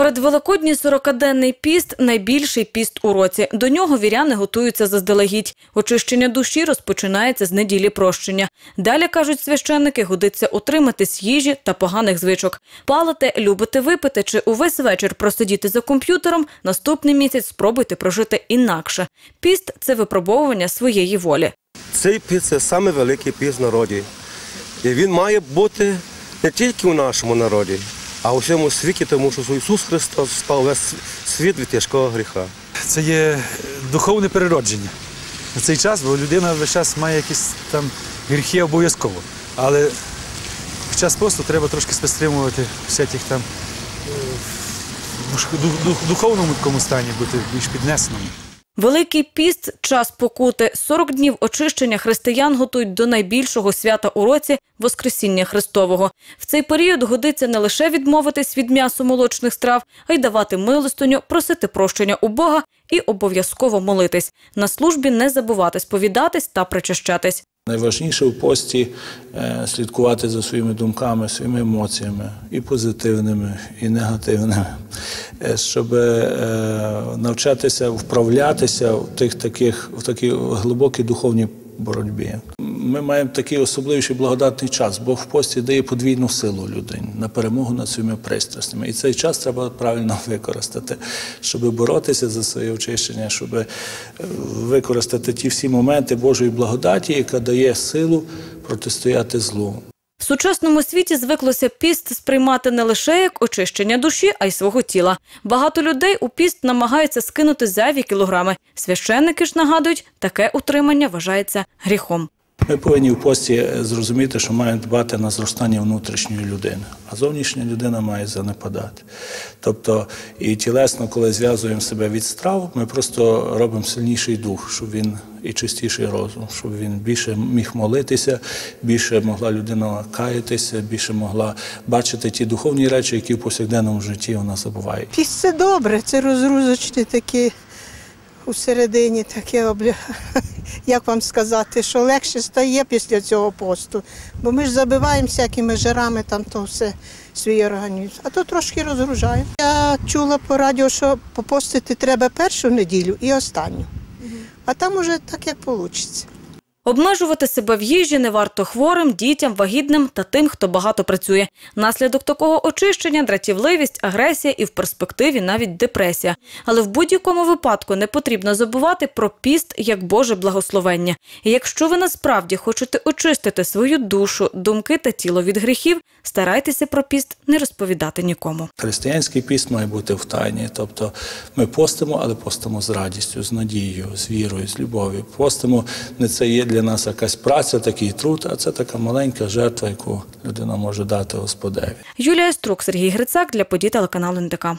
Передвеликодній 40-денний піст – найбільший піст у році. До нього віряни готуються заздалегідь. Очищення душі розпочинається з неділі прощення. Далі, кажуть священники, годиться утриматись їжі та поганих звичок. Палите, любите випити чи увесь вечір просидіти за комп'ютером, наступний місяць спробуйте прожити інакше. Піст – це випробовування своєї волі. Цей піс це саме великий піс в народі. І він має бути не тільки у нашому народі, а у всьому світі, тому що Ісус Христос спав весь світ від тяжкого гріха. Це є духовне переродження. На цей час, бо людина весь час має якісь там гріхи обов'язково. Але під час посту треба трошки стримувати всяких там е, в дух- дух- духовному такому стані бути більш піднесеному. Великий піст – час покути. 40 днів очищення християн готують до найбільшого свята у році – Воскресіння Христового. В цей період годиться не лише відмовитись від м'ясо-молочних страв, а й давати милостиню, просити прощення у Бога і обов'язково молитись. На службі не забувати сповідатись та причащатись. Найважніше в пості е, слідкувати за своїми думками, своїми емоціями, і позитивними, і негативними, щоб е, навчатися вправлятися в тих таких в такій глибокій духовній боротьбі. Ми маємо такий особливий благодатний час. Бог в пості дає подвійну силу людині на перемогу над своїми пристрастями. І цей час треба правильно використати, щоб боротися за своє очищення, щоб е, використати ті всі моменти Божої благодаті, яка дає силу протистояти злу. Сучасному світі звиклося піст сприймати не лише як очищення душі, а й свого тіла. Багато людей у піст намагаються скинути зайві кілограми. Священники ж нагадують, таке утримання вважається гріхом. Ми повинні в пості зрозуміти, що маємо дбати на зростання внутрішньої людини, а зовнішня людина має занепадати. Тобто, і тілесно, коли зв'язуємо себе від страв, ми просто робимо сильніший дух, щоб він і чистіший розум, щоб він більше міг молитися, більше могла людина каятися, більше могла бачити ті духовні речі, які в повсякденному житті вона забуває. Піс це добре, це розгрузочне таке у середині таке обля... Як вам сказати, що легше стає після цього посту. Бо ми ж забиваємо всякими жирами там то все свій організм. А то трошки розгружає. Я чула по радіо, що попостити треба першу неділю і останню. А там уже так як вийде. Обмежувати себе в їжі не варто хворим, дітям, вагітним та тим, хто багато працює. Наслідок такого очищення – дратівливість, агресія і в перспективі навіть депресія. Але в будь-якому випадку не потрібно забувати про піст як Боже благословення. І якщо ви насправді хочете очистити свою душу, думки та тіло від гріхів, старайтеся про піст не розповідати нікому. Християнський піст має бути в тайні. Тобто ми постимо, але постимо з радістю, з надією, з вірою, з любов'ю. Постимо не це є для нас якась праця, такий труд, а це така маленька жертва, яку людина може дати Господеві. Юлія Струк, Сергій Грицак для подій телеканалу НТК.